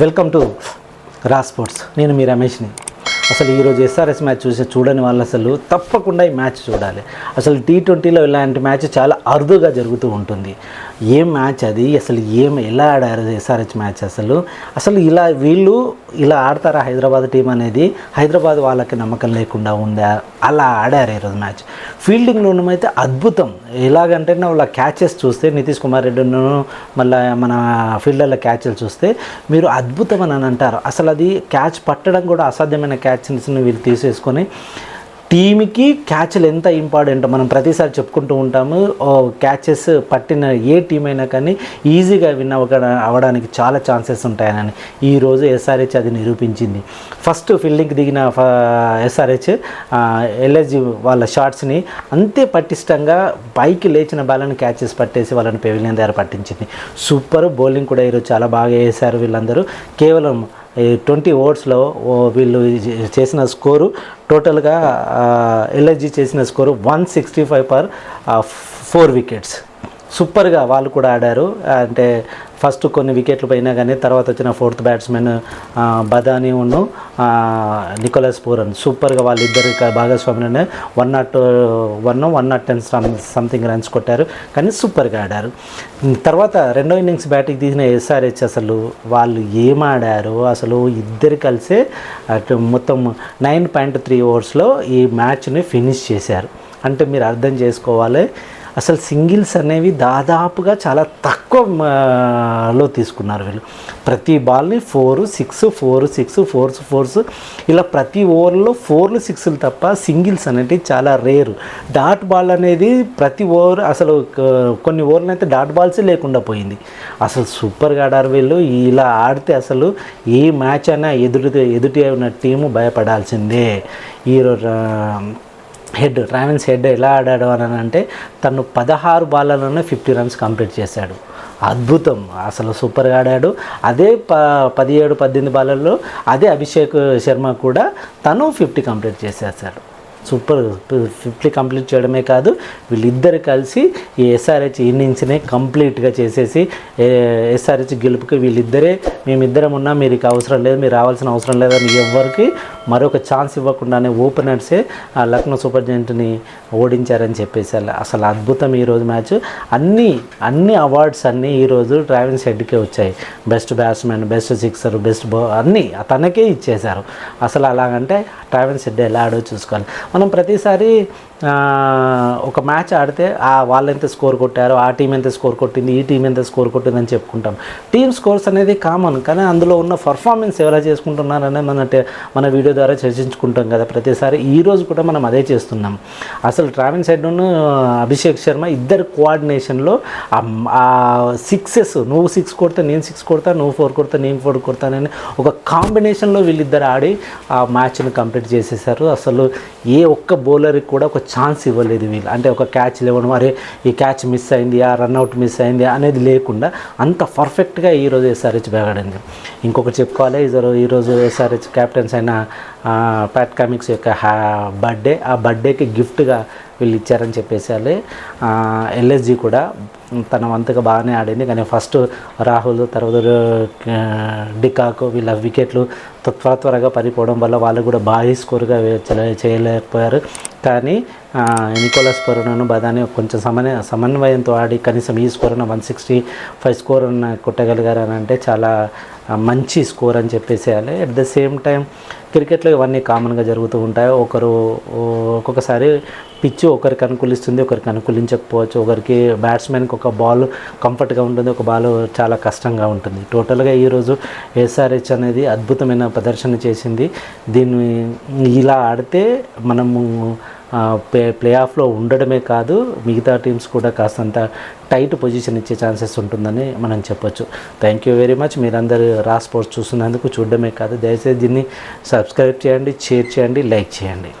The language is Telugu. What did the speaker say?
వెల్కమ్ టు రా స్పోర్ట్స్. నేను మీ రమేష్ని. అసలు ఈరోజు ఎస్ఆర్ఎస్ మ్యాచ్ చూసి చూడని వాళ్ళు అసలు తప్పకుండా ఈ మ్యాచ్ చూడాలి. అసలు టీ ట్వంటీలో ఇలాంటి మ్యాచ్ చాలా అరుదుగా జరుగుతూ ఉంటుంది. ఏం మ్యాచ్ అది? అసలు ఏం ఎలా ఆడారు ఎస్ఆర్హెచ్ మ్యాచ్ అసలు? అసలు ఇలా వీళ్ళు ఇలా ఆడతారా హైదరాబాద్ టీం అనేది? హైదరాబాద్ వాళ్ళకి నమ్మకం లేకుండా ఉందా? అలా ఆడారు ఈరోజు మ్యాచ్. ఫీల్డింగ్లో ఉన్నమైతే అద్భుతం. ఎలాగంటే వాళ్ళ క్యాచెస్ చూస్తే నితీష్ కుమార్ రెడ్డిను మళ్ళీ మన ఫీల్డర్ల క్యాచ్లు చూస్తే మీరు అద్భుతం అని అంటారు. అసలు అది క్యాచ్ పట్టడం కూడా అసాధ్యమైన క్యాచ్ని వీళ్ళు తీసేసుకొని టీమ్కి క్యాచ్లు ఎంత ఇంపార్టెంట్ మనం ప్రతిసారి చెప్పుకుంటూ ఉంటాము. క్యాచెస్ పట్టిన ఏ టీం అయినా కానీ ఈజీగా విన్ అవ్వ అవ్వడానికి చాలా ఛాన్సెస్ ఉంటాయని ఈరోజు ఎస్ఆర్హెచ్ అది నిరూపించింది. ఫస్ట్ ఫీల్డింగ్కి దిగిన ఎస్ఆర్హెచ్ ఎల్ఎస్జి వాళ్ళ షాట్స్ని అంతే పటిష్టంగా పైకి లేచిన బాలను క్యాచెస్ పట్టేసి వాళ్ళని పెవిలియన్ దగ్గర పట్టించింది. సూపర్ బౌలింగ్ కూడా ఈరోజు చాలా బాగా వేశారు వీళ్ళందరూ. కేవలం ట్వంటీ ఓవర్స్లో వీళ్ళు చేసిన స్కోరు టోటల్గా ఎల్ఐజీ చేసిన score one sixty five per four wickets. సూపర్గా వాళ్ళు కూడా ఆడారు. అంటే ఫస్ట్ కొన్ని వికెట్లు పోయినా కానీ తర్వాత వచ్చిన ఫోర్త్ బ్యాట్స్మెన్ బదాని ఉన్ను నికోలస్ పూరన్. సూపర్గా వాళ్ళిద్దరు భాగస్వాములనే one not one one not ten something runs కొట్టారు. కానీ సూపర్గా ఆడారు. తర్వాత రెండో ఇన్నింగ్స్ బ్యాటింగ్ తీసిన ఎస్ఆర్హెచ్ అసలు వాళ్ళు ఏం ఆడారు అసలు ఇద్దరు కలిసే అటు మొత్తం నైన్ పాయింట్ త్రీ ఓవర్స్లో ఈ మ్యాచ్ని ఫినిష్ చేశారు. అంటే మీరు అర్థం చేసుకోవాలి అసలు సింగిల్స్ అనేవి దాదాపుగా చాలా తక్కువ లో తీసుకున్నారు వీళ్ళు. ప్రతి బాల్ని four six four six fours fours ఇలా ప్రతి ఓవర్లో ఫోర్లు సిక్స్లు తప్ప సింగిల్స్ అనేవి చాలా రేరు. డాట్ బాల్ అనేది ప్రతి ఓవర్ అసలు కొన్ని ఓవర్లు అయితే డాట్ బాల్సే లేకుండా పోయింది. అసలు సూపర్గా ఆడారు వీళ్ళు. ఇలా ఆడితే అసలు ఏ మ్యాచ్ అయినా ఎదుటి ఎదుటి ఉన్న టీము భయపడాల్సిందే. ఈ హెడ్ ట్రావెన్స్ హెడ్ ఎలా ఆడాడు అని అంటే తను పదహారు బాళ్ళలోనే ఫిఫ్టీ రన్స్ కంప్లీట్ చేశాడు. అద్భుతం. అసలు సూపర్గా ఆడాడు. అదే ప పదిహేడు పద్దెనిమిది బాలల్లో అదే అభిషేక్ శర్మ కూడా తను ఫిఫ్టీ కంప్లీట్ చేసేసాడు. సూపర్ ఫిఫ్టీ కంప్లీట్ చేయడమే కాదు వీళ్ళిద్దరు కలిసి ఈ ఎస్ఆర్హెచ్ ఇన్నింగ్స్ని కంప్లీట్గా చేసేసి ఎస్ఆర్హెచ్ గెలుపుకి వీళ్ళిద్దరే మేమిద్దరం ఉన్నా మీరు అవసరం లేదు మీరు రావాల్సిన అవసరం లేదని ఎవ్వరికి మరొక ఛాన్స్ ఇవ్వకుండానే ఓపెనర్సే ఆ లక్నో సూపర్ జెంట్ని ఓడించారని చెప్పేసి అసలు అద్భుతం ఈరోజు మ్యాచ్. అన్నీ అన్ని అవార్డ్స్ అన్నీ ఈరోజు ట్రావెన్స్ హెడ్కే వచ్చాయి. Best batsmen best sixer best బౌ అన్నీ తనకే ఇచ్చేశారు. అసలు అలాగంటే ట్రావెన్స్ హెడ్ ఎలా ఆడో చూసుకోవాలి. మనం ప్రతిసారి ఒక మ్యాచ్ ఆడితే ఆ వాళ్ళు ఎంత స్కోర్ కొట్టారో ఆ టీం ఎంత స్కోర్ కొట్టింది ఈ టీం ఎంత స్కోర్ కొట్టింది అని చెప్పుకుంటాం. టీమ్ స్కోర్స్ అనేది కామన్ కానీ అందులో ఉన్న పర్ఫార్మెన్స్ ఎవరా చేసుకుంటున్నారనే మన మన వీడియో ద్వారా చర్చించుకుంటాం కదా. ప్రతిసారి ఈ రోజు కూడా మనం అదే చేస్తున్నాం. అసలు ట్రావెల్ సైడ్ అభిషేక్ శర్మ ఇద్దరు కోఆర్డినేషన్లో ఆ సిక్సెస్ నువ్వు సిక్స్ కొడితే నేను సిక్స్ కొడతా నువ్వు ఫోర్ కొడతా నేను ఫోర్ కొడతానని ఒక కాంబినేషన్లో వీళ్ళిద్దరు ఆడి ఆ మ్యాచ్ని కంప్లీట్ చేసేసారు. అసలు ఏ ఒక్క బౌలర్కి కూడా ఒక ఛాన్స్ ఇవ్వలేదు వీళ్ళు. అంటే ఒక క్యాచ్ లేవడం అరే ఈ క్యాచ్ మిస్ అయింది ఆ రన్అట్ మిస్ అయింది అనేది లేకుండా అంత పర్ఫెక్ట్గా ఈరోజు ఎస్ఆర్హెచ్ బాగాడింది. ఇంకొకటి చెప్పుకోవాలి ఈరోజు ఎస్ఆర్హెచ్ క్యాప్టెన్స్ అయిన ప్యాట్ కామిక్స్ యొక్క బర్త్డే ఆ బర్త్డేకి గిఫ్ట్గా వీళ్ళు ఇచ్చారని చెప్పేసి ఎల్ఎస్జి కూడా తన వంతుగా బాగానే ఆడింది. కానీ ఫస్ట్ రాహుల్ తర్వాత డికాకు వీళ్ళ వికెట్లు త్వర త్వరగా పడిపోవడం వల్ల వాళ్ళు కూడా భారీ స్కోర్గా చేయలేకపోయారు. కానీ నికోలస్ పరునను బదాని కొంచెం సమన్వయ సమన్వయంతో ఆడి కనీసం ఈ score one sixty five score కొట్టగలిగారు అని అంటే చాలా మంచి స్కోర్ అని చెప్పేసేయాలి అట్ ద సేమ్ టైం క్రికెట్లో ఇవన్నీ కామన్గా జరుగుతూ ఉంటాయి. ఒకరు ఒక్కొక్కసారి పిచ్ ఒకరికి అనుకూలిస్తుంది ఒకరికి అనుకూలించకపోవచ్చు. ఒకరికి బ్యాట్స్మెన్కి ఒక బాల్ కంఫర్ట్గా ఉంటుంది ఒక బాల్ చాలా కష్టంగా ఉంటుంది. టోటల్గా ఈరోజు ఎస్ఆర్హెచ్ అనేది అద్భుతమైన ప్రదర్శన చేసింది. దీన్ని ఇలా ఆడితే మనము ప్లే ప్లే ఆఫ్లో ఉండడమే కాదు మిగతా టీమ్స్ కూడా కాస్తంత టైట్ పొజిషన్ ఇచ్చే ఛాన్సెస్ ఉంటుందని మనం చెప్పొచ్చు. థ్యాంక్ యూ వెరీ మచ్ మీరందరూ రా స్పోర్ట్స్ చూస్తున్నందుకు చూడడమే కాదు దయచేసి దీన్ని సబ్స్క్రైబ్ చేయండి షేర్ చేయండి లైక్ చేయండి.